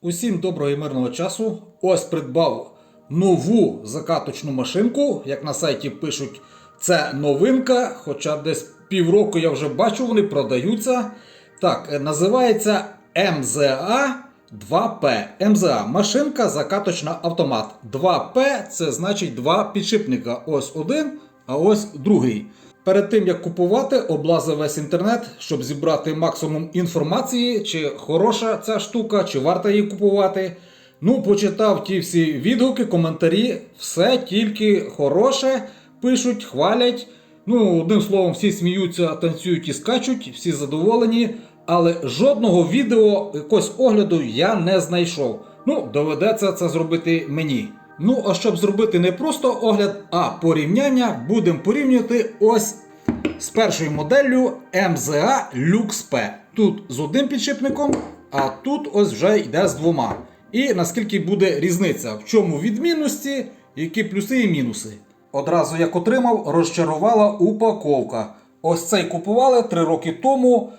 Усім доброго і мирного часу. Ось придбав нову закаточну машинку. Як на сайті пишуть, це новинка, хоча десь півроку я вже бачу, вони продаються. Так, е, називається МЗА 2П. МЗА машинка закаточна автомат. 2П це значить два підшипника. Ось один, а ось другий. Перед тим як купувати, облазив весь інтернет, щоб зібрати максимум інформації, чи хороша ця штука, чи варто її купувати. Ну, почитав ті всі відгуки, коментарі, все тільки хороше, пишуть, хвалять. Ну, одним словом, всі сміються, танцюють і скачуть, всі задоволені. Але жодного відео, якогось огляду я не знайшов. Ну, доведеться це зробити мені. Ну, а щоб зробити не просто огляд, а порівняння, будемо порівнювати ось з першою моделлю MZA Lux P. Тут з одним підшипником, а тут ось вже йде з двома. І наскільки буде різниця, в чому відмінності, які плюси і мінуси. Одразу як отримав, розчарувала упаковка. Ось цей купували 3 роки тому.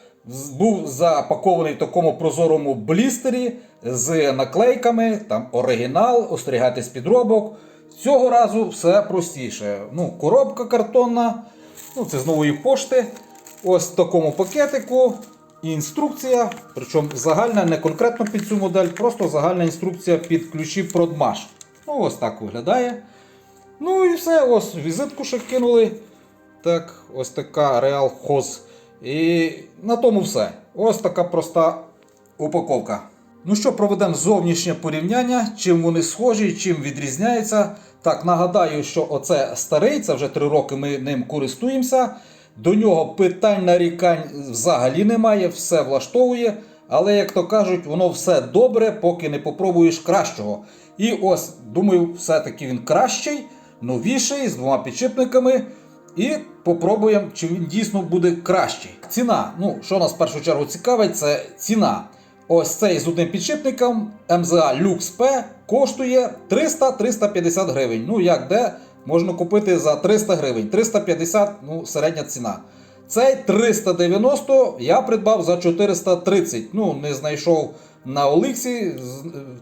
Був запакований в такому прозорому блістері з наклейками, там оригінал, остерігайтесь підробок. Цього разу все простіше. Ну, коробка картонна, ну, це з нової пошти. Ось в такому пакетику. Інструкція, причому загальна, не конкретно під цю модель, просто загальна інструкція під ключі продмаш. Ну, ось так виглядає. Ну і все, ось візитку ще кинули. Так, ось така Real Хоз. І на тому все. Ось така проста упаковка. Ну що, проведемо зовнішнє порівняння, чим вони схожі, чим відрізняються. Так, нагадаю, що оце старий, це вже 3 роки ми ним користуємося. До нього питань нарікань взагалі немає, все влаштовує. Але, як то кажуть, воно все добре, поки не попробуєш кращого. І ось, думаю, все-таки він кращий, новіший, з двома підшипниками. І попробуємо, чи він дійсно буде кращий. Ціна. Ну, що нас в першу чергу цікавить, це ціна. Ось цей з одним підшипником MZA Lux P коштує 300-350 гривень. Ну, як де, можна купити за 300 гривень. 350 ну, середня ціна. Цей 390 я придбав за 430. Ну, не знайшов на Оліксі,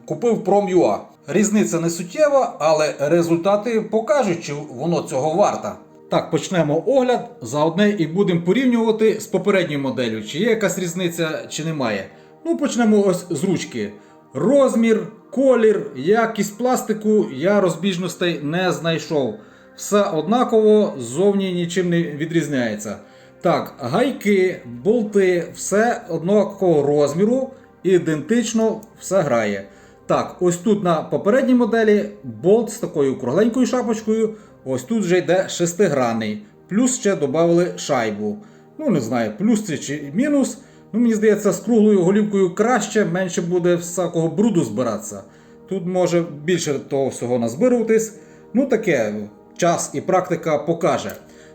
купив Prom.ua. Різниця не суттєва, але результати покажуть, чи воно цього варто. Так, почнемо огляд. Заодне і будемо порівнювати з попередньою моделлю, чи є якась різниця, чи немає. Ну, почнемо ось з ручки. Розмір, колір, якість пластику я розбіжностей не знайшов. Все однаково, ззовні нічим не відрізняється. Так, гайки, болти, все однакового розміру, ідентично все грає. Так, ось тут на попередній моделі болт з такою кругленькою шапочкою. Ось тут вже йде шестигранний. Плюс ще додали шайбу. Ну, не знаю, плюс це чи мінус. Ну, мені здається, з круглою голівкою краще, менше буде всякого бруду збиратися. Тут може більше того всього назбируватись. Ну, таке, час і практика покаже.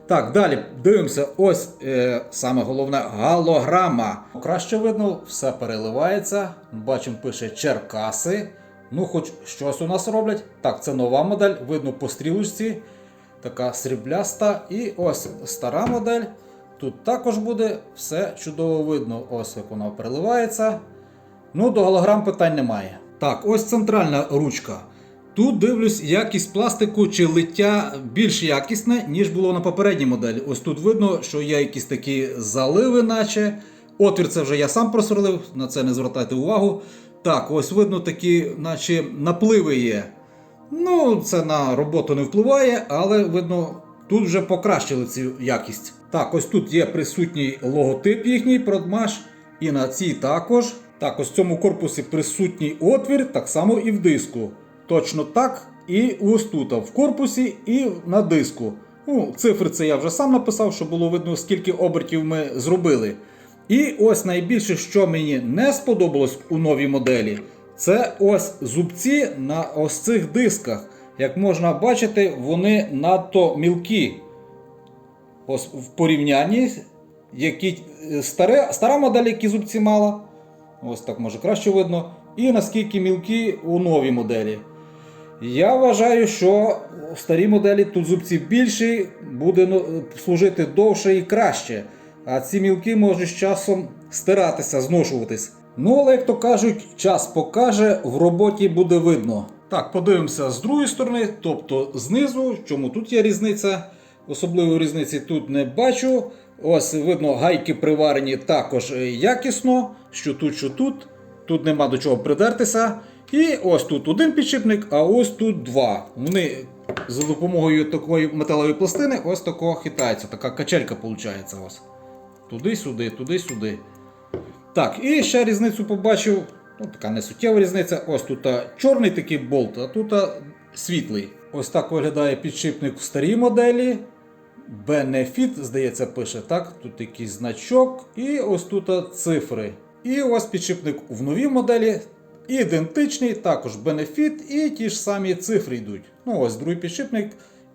Так, далі дивимося, ось е, саме головне галограма. Краще видно, все переливається. Бачимо, пише Черкаси. Ну, хоч щось у нас роблять. Так, це нова модель, видно по стрілочці. Така срібляста. І ось стара модель. Тут також буде все чудово видно. Ось як вона переливається. Ну, до голограм питань немає. Так, ось центральна ручка. Тут дивлюсь, якість пластику чи лиття більш якісне, ніж було на попередній моделі. Ось тут видно, що є якісь такі заливи, наче. Отвір це вже я сам просверлив, на це не звертайте увагу. Так, ось видно такі, наче напливи є. Ну, це на роботу не впливає, але видно, тут вже покращили цю якість. Так, ось тут є присутній логотип їхній продмаш, і на цій також. Так, ось в цьому корпусі присутній отвір, так само і в диску. Точно так, і ось тут, в корпусі, і на диску. Ну, цифри це я вже сам написав, щоб було видно, скільки обертів ми зробили. І ось найбільше, що мені не сподобалось у новій моделі, це ось зубці на ось цих дисках. Як можна бачити, вони надто мілкі. Ось в порівнянні, які е, старе, стара модель, які зубці мала. Ось так може краще видно. І наскільки мілкі у новій моделі. Я вважаю, що в старій моделі тут зубці більші, буде ну, служити довше і краще. А ці мілки можуть з часом стиратися, зношуватись. Ну, але як то кажуть, час покаже, в роботі буде видно. Так, подивимося з другої сторони, тобто знизу, чому тут є різниця. Особливої різниці тут не бачу. Ось видно, гайки приварені також е, якісно, що тут, що тут. Тут нема до чого придертися. І ось тут один підшипник, а ось тут два. Вони за допомогою такої металевої пластини ось такого хитаються. Така качелька виходить. Ось. Туди-сюди, туди-сюди. Так, і ще різницю побачив. Ну, така несуттєва різниця. Ось тут чорний такий болт, а тут світлий. Ось так виглядає підшипник в старій моделі. Benefit, здається, пише, так? Тут якийсь значок, і ось тут цифри. І ось підшипник в новій моделі. Ідентичний, також Benefit, і ті ж самі цифри йдуть. Ну, ось другий підшипник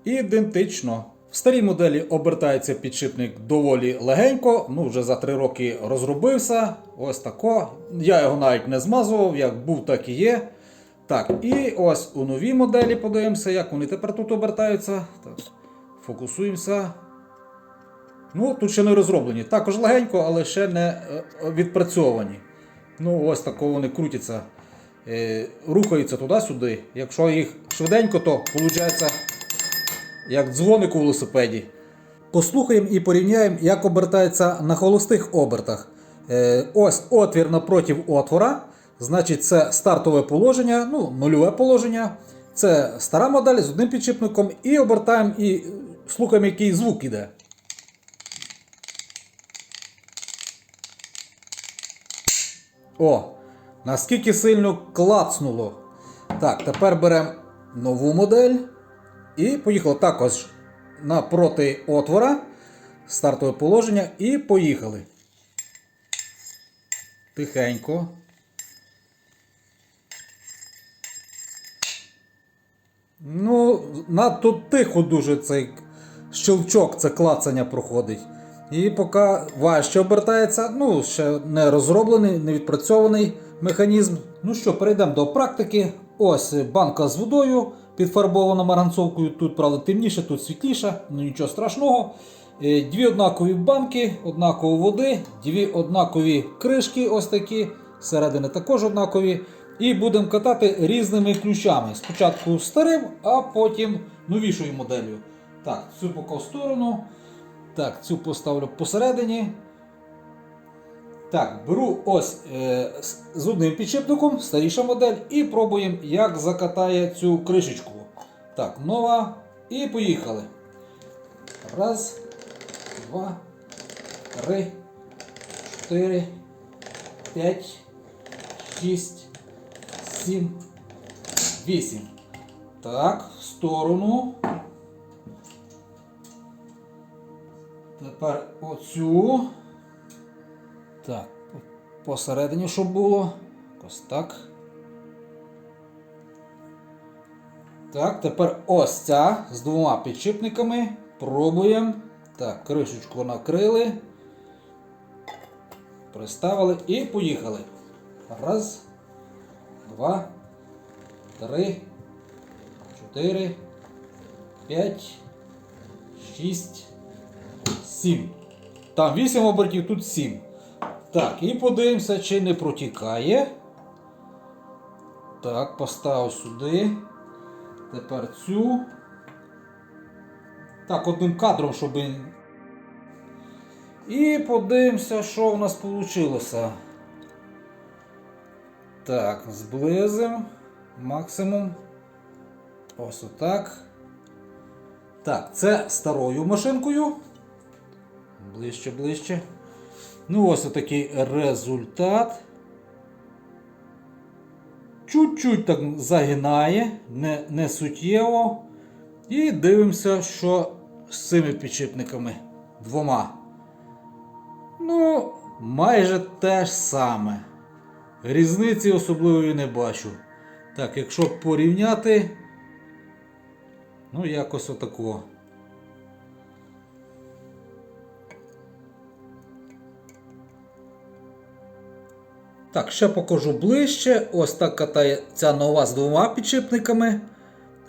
ідентично. В старій моделі обертається підшипник доволі легенько, ну вже за 3 роки розробився. Ось тако. Я його навіть не змазував, як був, так і є. Так, і ось у новій моделі подивимося, як вони тепер тут обертаються. Так, фокусуємося. Ну, тут ще не розроблені. Також легенько, але ще не е, відпрацьовані. Ну, ось тако вони крутяться, е, рухаються туди-сюди. Якщо їх швиденько, то виходить як дзвоник у велосипеді. Послухаємо і порівняємо, як обертається на холостих обертах. Е, ось отвір напротив отвора. Значить, це стартове положення, ну, нульове положення. Це стара модель з одним підшипником. І обертаємо і слухаємо, який звук іде. О, наскільки сильно клацнуло. Так, тепер беремо нову модель. І поїхали також напроти отвора. Стартове положення. І поїхали. Тихенько. Ну, надто тихо дуже цей щелчок, це клацання проходить. І поки важче обертається, ну, ще не розроблений, не відпрацьований механізм. Ну що, перейдемо до практики. Ось банка з водою, підфарбована маранцовкою. Тут, правда, темніше, тут світліше, ну нічого страшного. Е, Дві однакові банки, однаково води, дві однакові кришки, ось такі, середини також однакові. І будемо катати різними ключами. Спочатку старим, а потім новішою моделлю. Так, цю поки в сторону. Так, цю поставлю посередині. Так, беру ось е, з- одним підшипником, старіша модель, і пробуємо, як закатає цю кришечку. Так, нова. І поїхали. Раз, два, три, чотири, п'ять, шість, сім, вісім. Так, в сторону. Тепер оцю. Так, посередині, щоб було. Ось так. Так, тепер ось ця з двома підшипниками. Пробуємо. Так, кришечку накрили. Приставили і поїхали. Раз, два, три, чотири, п'ять, шість. 7. Там 8 обертів, тут 7. Так, і подивимося, чи не протікає. Так, поставив сюди. Тепер цю. Так, одним кадром, щоб. І подивимося, що в нас вийшло. Так, зблизимо. Максимум. Ось отак. Так, це старою машинкою. Ближче, ближче. Ну, ось такий результат. Чуть-чуть так загинає, не, не суттєво. І дивимося, що з цими підшипниками двома. Ну, майже те ж саме. Різниці особливої не бачу. Так, якщо порівняти, ну якось отакого. Так, ще покажу ближче. Ось так катає ця нова з двома підшипниками.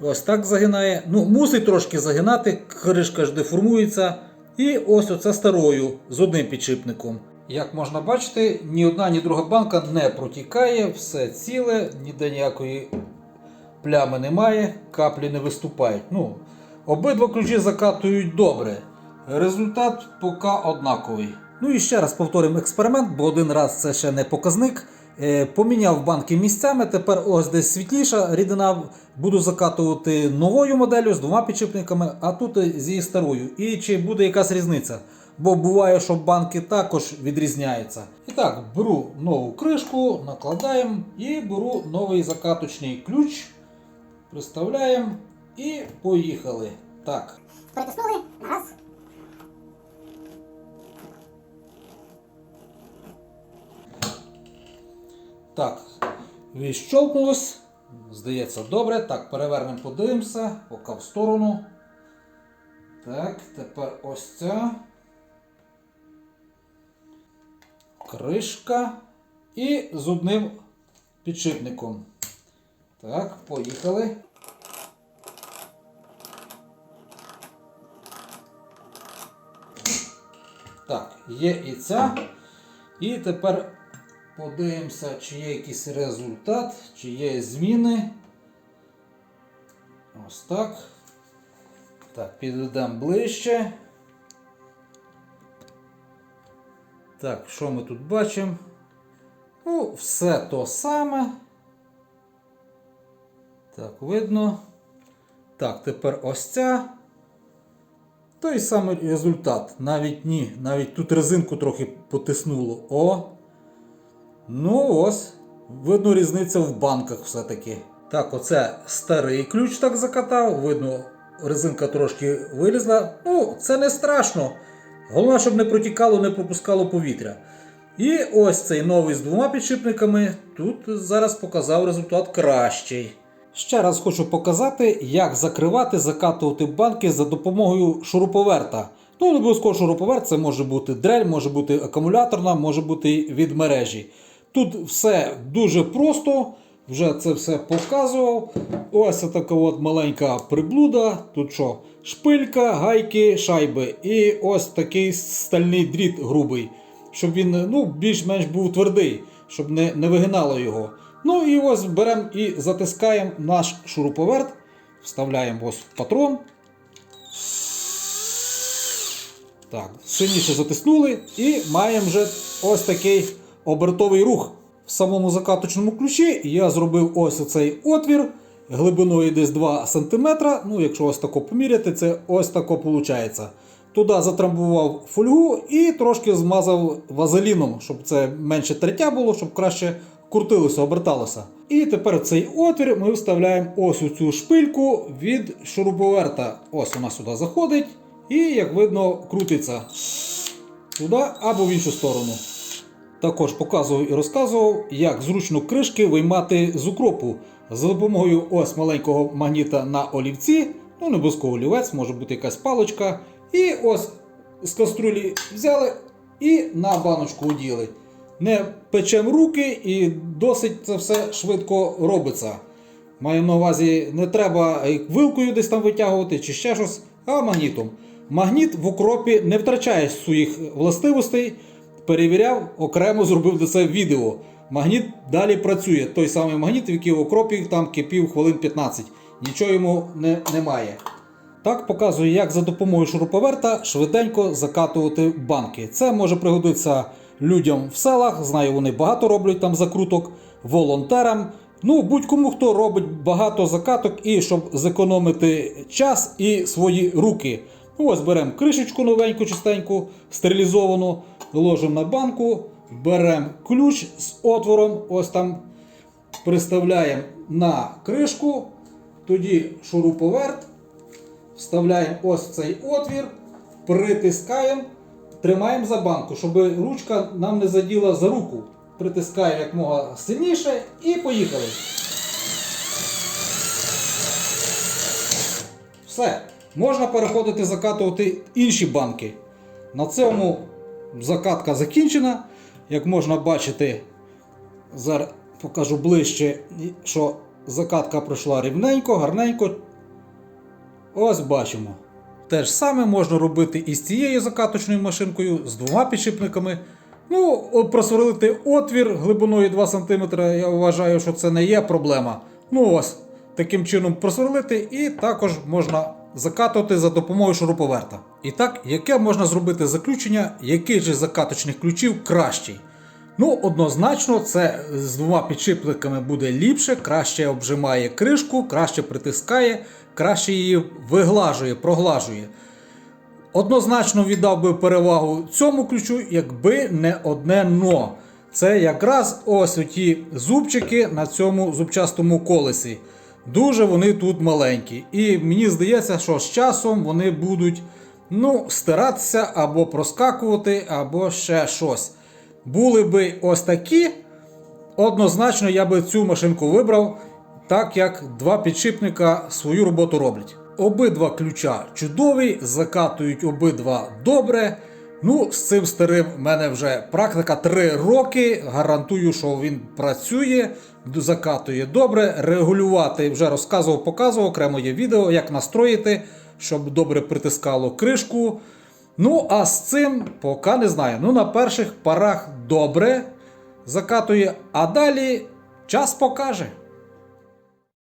Ось так загинає. Ну, мусить трошки загинати, кришка ж деформується. І ось оце старою з одним підшипником. Як можна бачити, ні одна, ні друга банка не протікає, все ціле, ніде ніякої плями немає, каплі не виступають. Ну, обидва ключі закатують добре. Результат поки однаковий. Ну і ще раз повторимо експеримент, бо один раз це ще не показник. Е, Поміняв банки місцями, тепер ось десь світліша рідина. Буду закатувати новою моделлю з двома підшипниками, а тут зі старою. І чи буде якась різниця? Бо буває, що банки також відрізняються. І так, беру нову кришку, накладаємо і беру новий закаточний ключ, приставляємо і поїхали. Так. Притиснули. Раз. Так, відщолкнулось. Здається, добре. Так, перевернемо, подивимося, поки в сторону. Так, тепер ось ця. Кришка. І з одним підшипником. Так, поїхали. Так, є і ця. І тепер подивимося, чи є якийсь результат, чи є зміни. Ось так. Так, підведемо ближче. Так, що ми тут бачимо? Ну, все то саме. Так, видно. Так, тепер ось ця. Той самий результат. Навіть ні. Навіть тут резинку трохи потиснуло. О! Ну ось. Видно різниця в банках все-таки. Так, оце старий ключ так закатав. Видно, резинка трошки вилізла. Ну, це не страшно. Головне, щоб не протікало, не пропускало повітря. І ось цей новий з двома підшипниками. Тут зараз показав результат кращий. Ще раз хочу показати, як закривати, закатувати банки за допомогою шуруповерта. Ну, не обов'язково шуруповерт, це може бути дрель, може бути акумуляторна, може бути від мережі. Тут все дуже просто, вже це все показував. Ось така от маленька приблуда. Тут що? Шпилька, гайки, шайби. І ось такий стальний дріт грубий, щоб він ну, більш-менш був твердий, щоб не, не вигинало його. Ну і ось беремо і затискаємо наш шуруповерт, вставляємо ось в патрон. Так, сильніше затиснули і маємо вже ось такий обертовий рух. В самому закаточному ключі я зробив ось цей отвір глибиною десь 2 см. Ну, якщо ось тако поміряти, це ось тако виходить. Туди затрамбував фольгу і трошки змазав вазеліном, щоб це менше третя було, щоб краще крутилося, оберталося. І тепер цей отвір ми вставляємо ось у цю шпильку від шуруповерта. Ось вона сюди заходить. І, як видно, крутиться туди або в іншу сторону. Також показував і розказував, як зручно кришки виймати з укропу за допомогою ось маленького магніта на олівці. Ну, не обов'язково олівець, може бути якась паличка. І ось з каструлі взяли і на баночку оділи. Не печемо руки і досить це все швидко робиться. Маю на увазі, не треба вилкою десь там витягувати чи ще щось, а магнітом. Магніт в укропі не втрачає своїх властивостей. Перевіряв, окремо зробив до це відео. Магніт далі працює. Той самий магніт, який в окропі там кипів хвилин 15. Нічого йому не, немає. Так показую, як за допомогою шуруповерта швиденько закатувати банки. Це може пригодитися людям в селах, знаю, вони багато роблять там закруток, волонтерам. Ну, будь-кому, хто робить багато закаток і щоб зекономити час і свої руки. Ось беремо кришечку новеньку, чистеньку, стерилізовану, ложимо на банку, беремо ключ з отвором, ось там приставляємо на кришку, тоді шуруповерт, вставляємо ось цей отвір, притискаємо, тримаємо за банку, щоб ручка нам не заділа за руку. Притискаємо як мога сильніше і поїхали. Все. Можна переходити закатувати інші банки. На цьому закатка закінчена. Як можна бачити, зараз покажу ближче, що закатка пройшла рівненько, гарненько. Ось бачимо. Те ж саме можна робити і з цією закаточною машинкою, з двома підшипниками. Ну, просверлити отвір глибиною 2 см, я вважаю, що це не є проблема. Ну ось, таким чином просверлити, і також можна закатувати за допомогою шуруповерта. І так, яке можна зробити заключення, який же закаточних ключів кращий? Ну, однозначно, це з двома підшипниками буде ліпше, краще обжимає кришку, краще притискає, краще її виглажує, проглажує. Однозначно віддав би перевагу цьому ключу, якби не одне но. Це якраз ось оті зубчики на цьому зубчастому колесі. Дуже вони тут маленькі. І мені здається, що з часом вони будуть ну, стиратися або проскакувати, або ще щось. Були би ось такі, однозначно я би цю машинку вибрав, так як два підшипника свою роботу роблять. Обидва ключа чудові, закатують обидва добре. Ну, з цим старим в мене вже практика 3 роки. Гарантую, що він працює, закатує добре. Регулювати вже розказував, показував, окремо є відео, як настроїти, щоб добре притискало кришку. Ну, а з цим поки не знаю. Ну, на перших парах добре закатує, а далі час покаже.